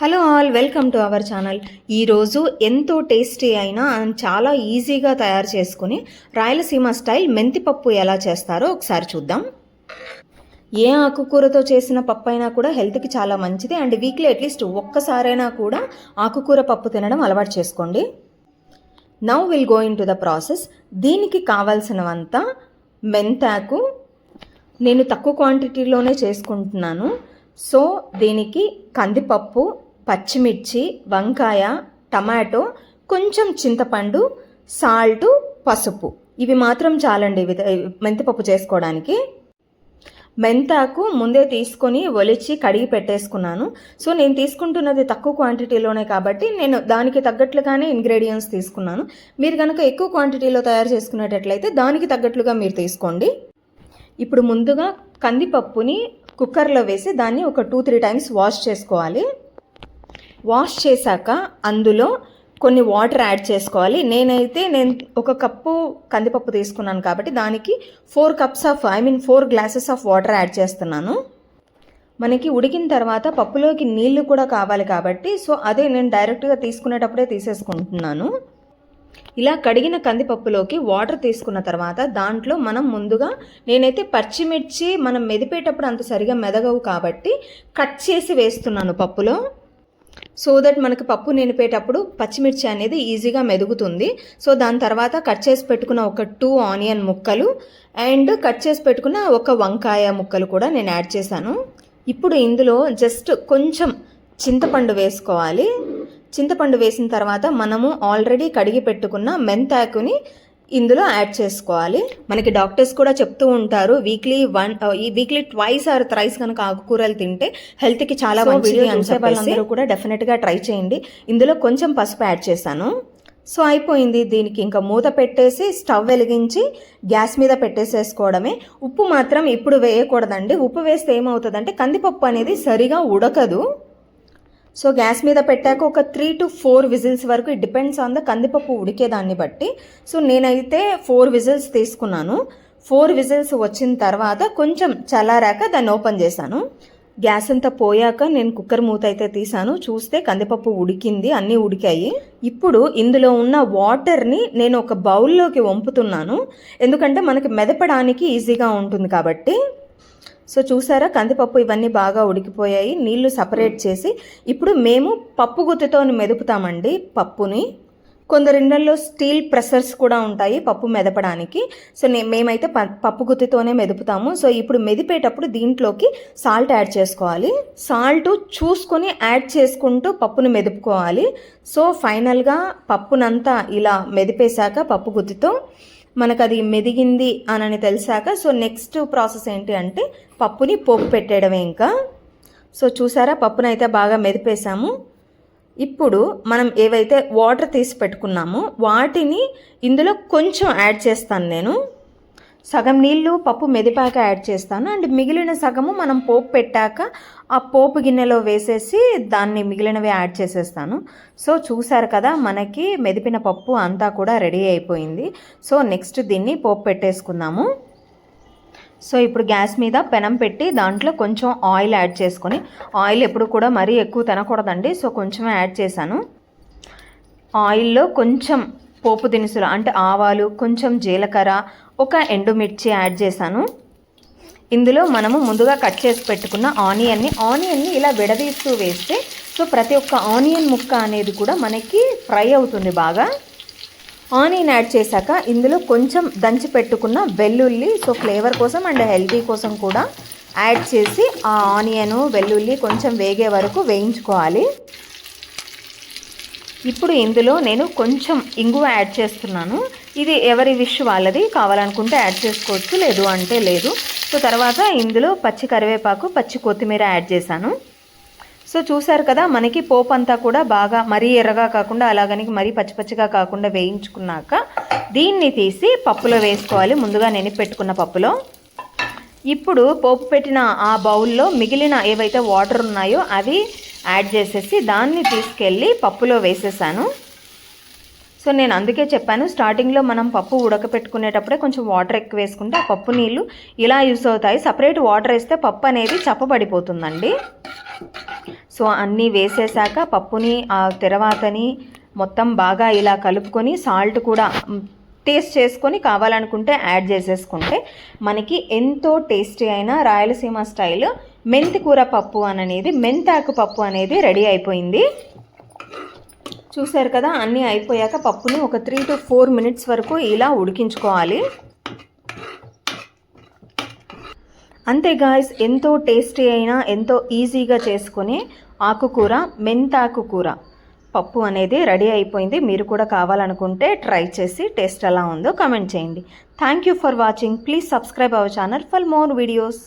Hello all welcome to our channel. ఈరోజు ఎంతో tasty అయినా చాలా ఈజీగా తయారు చేసుకుని రాయలసీమ స్టైల్ మెంతిపప్పు ఎలా చేస్తారో ఒకసారి చూద్దాం. ఏ ఆకుకూరతో చేసిన పప్పు అయినా కూడా హెల్త్కి చాలా మంచిది. అండ్ వీక్లీ అట్లీస్ట్ ఒక్కసారైనా కూడా ఆకుకూర పప్పు తినడం అలవాటు చేసుకోండి. Now will go into the process దీనికి కావాల్సినవంతా మెంతాకు నేను తక్కువ క్వాంటిటీలోనే చేసుకుంటున్నాను. సో దీనికి కందిపప్పు పచ్చిమిర్చి వంకాయ టమాటో కొంచెం చింతపండు సాల్ట్ పసుపు. ఇవి మాత్రం చాలండి మెంతిపప్పు చేసుకోవడానికి. మెంతాకు ముందే తీసుకొని ఒలిచి కడిగి పెట్టేసుకున్నాను. సో నేను తీసుకుంటున్నది తక్కువ క్వాంటిటీలోనే కాబట్టి నేను దానికి తగ్గట్లుగానే ఇంగ్రీడియంట్స్ తీసుకున్నాను. మీరు కనుక ఎక్కువ క్వాంటిటీలో తయారు చేసుకునేటట్లయితే దానికి తగ్గట్లుగా మీరు తీసుకోండి. ఇప్పుడు ముందుగా కందిపప్పుని కుక్కర్లో వేసి దాన్ని ఒక టూ త్రీ టైమ్స్ వాష్ చేసుకోవాలి. వాష్ చేశాక అందులో కొన్ని వాటర్ యాడ్ చేసుకోవాలి. నేనైతే నేను ఒక కప్పు కందిపప్పు తీసుకున్నాను కాబట్టి దానికి four cups of I mean four glasses of water add చేస్తున్నాను. మనకి ఉడికిన తర్వాత పప్పులోకి నీళ్ళు కూడా కావాలి కాబట్టి సో అదే నేను డైరెక్ట్గా తీసుకునేటప్పుడే తీసేసుకుంటున్నాను. ఇలా కడిగిన కందిపప్పులోకి వాటర్ తీసుకున్న తర్వాత దాంట్లో మనం ముందుగా నేనైతే పచ్చిమిర్చి మనం మెదిపేటప్పుడు అంత సరిగా మెదగవు కాబట్టి కట్ చేసి వేస్తున్నాను పప్పులో. సో దట్ మనకి పప్పు నినిపేటప్పుడు పచ్చిమిర్చి అనేది ఈజీగా మెదుగుతుంది. సో దాని తర్వాత కట్ చేసి పెట్టుకున్న ఒక టూ ఆనియన్ ముక్కలు అండ్ కట్ చేసి పెట్టుకున్న ఒక వంకాయ ముక్కలు కూడా నేను యాడ్ చేశాను. ఇప్పుడు ఇందులో జస్ట్ కొంచెం చింతపండు వేసుకోవాలి. చింతపండు వేసిన తర్వాత మనము ఆల్రెడీ కడిగి పెట్టుకున్న మెంతాకుని ఇందులో యాడ్ చేసుకోవాలి. మనకి డాక్టర్స్ కూడా చెప్తూ ఉంటారు వీక్లీ వన్ ఈ వీక్లీ ట్వైస్ ఆర్ థ్రైస్ కనుక ఆకుకూరలు తింటే హెల్త్కి చాలా మంచిది అని వాళ్ళందరూ కూడా డెఫినెట్గా ట్రై చేయండి. ఇందులో కొంచెం పసుపు యాడ్ చేశాను. సో అయిపోయింది. దీనికి ఇంకా మూత పెట్టేసి స్టవ్ వెలిగించి గ్యాస్ మీద పెట్టేసేసుకోవడమే. ఉప్పు మాత్రం ఇప్పుడు వేయకూడదండి. ఉప్పు వేస్తే ఏమవుతుందంటే కందిపప్పు అనేది సరిగా ఉడకదు. సో గ్యాస్ మీద పెట్టాక ఒక త్రీ టు ఫోర్ విజిల్స్ వరకు ఇట్ డిపెండ్స్ ఆన్ ద కందిపప్పు ఉడికేదాన్ని బట్టి. సో నేనైతే ఫోర్ విజిల్స్ తీసుకున్నాను. ఫోర్ విజిల్స్ వచ్చిన తర్వాత కొంచెం చల్లారాక దాన్ని ఓపెన్ చేశాను. గ్యాస్ అంతా పోయాక నేను కుక్కర్ మూత అయితే తీసాను చూస్తే కందిపప్పు ఉడికింది అన్నీ ఉడికాయి. ఇప్పుడు ఇందులో ఉన్న వాటర్ని నేను ఒక బౌల్లోకి వంపుతున్నాను. ఎందుకంటే మనకి మెదపడానికి ఈజీగా ఉంటుంది కాబట్టి సో చూసారా కందిపప్పు ఇవన్నీ బాగా ఉడికిపోయాయి. నీళ్ళు సపరేట్ చేసి ఇప్పుడు మేము పప్పు గుత్తితో మెదుపుతామండి పప్పుని. కొందరిళ్ళల్లో స్టీల్ ప్రెషర్స్ కూడా ఉంటాయి పప్పు మెదపడానికి. సో నే మేమైతే ప పప్పు గుత్తితోనే మెదుపుతాము. సో ఇప్పుడు మెదిపేటప్పుడు దీంట్లోకి సాల్ట్ యాడ్ చేసుకోవాలి. సాల్ట్ చూసుకొని యాడ్ చేసుకుంటూ పప్పుని మెదుపుకోవాలి. సో ఫైనల్గా పప్పునంతా ఇలా మెదిపేశాక పప్పు గుత్తితో మనకు అది మెదిగింది అని తెలిసాక సో నెక్స్ట్ ప్రాసెస్ ఏంటి అంటే పప్పుని పోపు పెట్టేయడమే ఇంకా. సో చూసారా పప్పునైతే బాగా మెదిపేసాము ఇప్పుడు మనం ఏవైతే వాటర్ తీసి పెట్టుకున్నామో వాటిని ఇందులో కొంచెం యాడ్ చేస్తాను నేను. సగం నీళ్ళు పప్పు మెదిపాక యాడ్ చేస్తాను. అండ్ మిగిలిన సగము మనం పోపు పెట్టాక ఆ పోపు గిన్నెలో వేసేసి దాన్ని మిగిలినవి యాడ్ చేసేస్తాను. సో చూసారు కదా మనకి మెదిపిన పప్పు అంతా కూడా రెడీ అయిపోయింది. సో నెక్స్ట్ దీన్ని పోపు పెట్టేసుకుందాము. సో ఇప్పుడు గ్యాస్ మీద పెనం పెట్టి దాంట్లో కొంచెం ఆయిల్ యాడ్ చేసుకొని ఆయిల్ ఎప్పుడు కూడా మరీ ఎక్కువ తినకూడదండి. సో కొంచెం యాడ్ చేశాను. ఆయిల్లో కొంచెం పోపు దినుసులు అంటే ఆవాలు కొంచెం జీలకర్ర ఒక ఎండుమిర్చి యాడ్ చేశాను. ఇందులో మనము ముందుగా కట్ చేసి పెట్టుకున్న ఆనియన్ని ఆనియన్ని ఇలా విడదీస్తూ వేస్తే సో ప్రతి ఒక్క ఆనియన్ ముక్క అనేది కూడా మనకి ఫ్రై అవుతుంది బాగా. ఆనియన్ యాడ్ చేశాక ఇందులో కొంచెం దంచి పెట్టుకున్న వెల్లుల్లి సో ఫ్లేవర్ కోసం అండ్ హెల్తీ కోసం కూడా యాడ్ చేసి ఆ ఆనియన్ వెల్లుల్లి కొంచెం వేగే వరకు వేయించుకోవాలి. ఇప్పుడు ఇందులో నేను కొంచెం ఇంగువ యాడ్ చేస్తున్నాను. ఇది ఎవరి విష్ వాళ్ళది? కావాలనుకుంటే యాడ్ చేసుకోవచ్చు లేదు అంటే లేదు. సో తర్వాత ఇందులో పచ్చి కరివేపాకు పచ్చి కొత్తిమీర యాడ్ చేశాను. సో చూసారు కదా మనకి పోపు అంతా కూడా బాగా మరీ ఎర్రగా కాకుండా అలాగని మరీ పచ్చి పచ్చిగా కాకుండా వేయించుకున్నాక దీన్ని తీసి పప్పులో వేసుకోవాలి. ముందుగా నేను పెట్టుకున్న పప్పులో. ఇప్పుడు పోపు పెట్టిన ఆ బౌల్లో మిగిలిన ఏవైతే వాటర్ ఉన్నాయో అవి యాడ్ చేసేసి దాన్ని తీసుకెళ్ళి పప్పులో వేసేసాను. సో నేను అందుకే చెప్పాను స్టార్టింగ్లో మనం పప్పు ఉడకపెట్టుకునేటప్పుడే కొంచెం వాటర్ ఎక్కువ వేసుకుంటే ఆ పప్పు నీళ్ళు ఇలా యూస్ అవుతాయి. సపరేట్ వాటర్ వేస్తే పప్పు అనేది చప్పబడిపోతుందండి. సో అన్నీ వేసేసాక పప్పుని ఆ తర్వాతని మొత్తం బాగా ఇలా కలుపుకొని సాల్ట్ కూడా టేస్ట్ చేసుకొని కావాలనుకుంటే యాడ్ చేసేసుకుంటే మనకి ఎంతో టేస్టీ అయిన రాయలసీమ స్టైల్ మెంతి కూర పప్పు అని అనేది మెంతాకు పప్పు అనేది రెడీ అయిపోయింది. చూసారు కదా అన్నీ అయిపోయాక పప్పుని ఒక త్రీ టు ఫోర్ మినిట్స్ వరకు ఇలా ఉడికించుకోవాలి. అంతే గాయస్ ఎంతో టేస్టీ అయినా ఎంతో ఈజీగా చేసుకునే ఆకుకూర మెంతాకు కూర. పప్పు అనేది రెడీ అయిపోయింది. మీరు కూడా కావాలనుకుంటే ట్రై చేసి టేస్ట్ ఎలా ఉందో కమెంట్ చేయండి. Thank you for watching please subscribe our channel for more videos